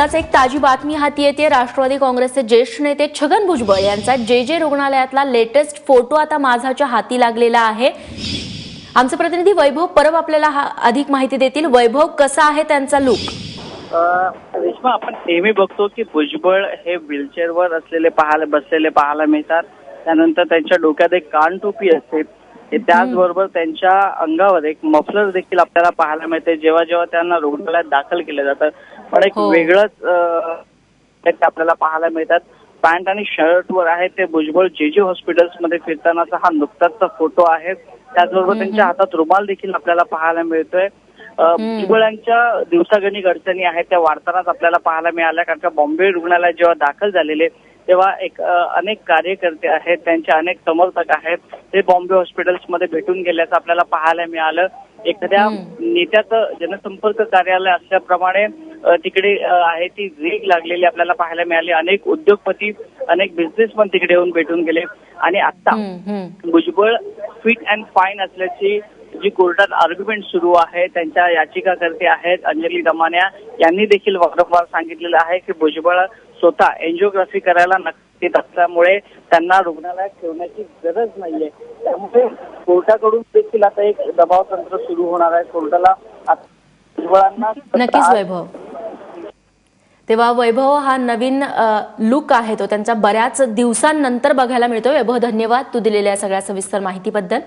आत्ताच एक ताजी बातमी हाती येते. राष्ट्रवादी काँग्रेसचे ज्येष्ठ नेते छगन भुजबळ यांचा जे जे रुग्णालयातला लेटेस्ट फोटो आता माझाच्या हाती लागलेला आहे. आमचे प्रतिनिधी वैभव परब आपल्याला हा अधिक माहिती देतील. वैभव कसा आहे त्यांचा लुक रेश्मा आपण नेहमी बघतो की भुजबळ हे व्हीलचेअरवर असलेले पाहायला बसलेले पाहायला मिळतात. त्यानंतर त्यांच्या डोक्यात एक कानटोपी असते. त्याचबरोबर त्यांच्या अंगावर एक मफलर देखील आपल्याला पाहायला मिळते. जेव्हा जेव्हा त्यांना रुग्णालयात दाखल केलं जातं पण एक हो. वेगळंच आपल्याला पाहायला मिळतात. पॅन्ट आणि शर्टवर आहे ते भुजबळ जे जे हॉस्पिटल्समध्ये फिरतानाचा हा नुकताचचा फोटो आहे. त्याचबरोबर त्यांच्या हातात रुमाल देखील आपल्याला पाहायला मिळतोय. भुजबळांच्या दिवसागणिक अडचणी आहेत त्या वाढतानाच आपल्याला पाहायला मिळाल्या. कारण का बॉम्बे रुग्णालयात जेव्हा दाखल झालेले तेव्हा एक अनेक कार्यकर्ते आहेत त्यांचे अनेक समर्थक आहेत. ते बॉम्बे हॉस्पिटल्समध्ये भेटून गेल्याचं आपल्याला पाहायला मिळालं. एखाद्या नेत्याचं जनसंपर्क कार्यालय असल्याप्रमाणे तिकडे आहे ती रेग लागलेली आपल्याला पाहायला मिळाली. अनेक उद्योगपती अनेक बिझनेसमन तिकडे येऊन भेटून गेले. आणि आता. भुजबळ फिट अँड फाईन असल्याची जी कोर्टात आर्ग्युमेंट सुरू आहे त्यांच्या याचिकाकर्ते आहेत अंजली दमान्या यांनी देखील वारंवार सांगितलेलं आहे की भुजबळ स्वतः एन्जिओग्राफी करायला नक्की असल्यामुळे त्यांना रुग्णालयात ठेवण्याची गरज नाहीये. त्यामुळे कोर्टाकडून देखील आता एक दबाव तंत्र सुरू होणार आहे. कोर्टाला भुजबळांना नक्कीच वैभव. तेव्हा वैभव हा नवीन लुक आहे तो. त्यांचा बऱ्याच दिवसांनंतर बघायला मिळतो वैभव धन्यवाद. तू दिलेल्या सगळ्या सविस्तर माहितीबद्दल.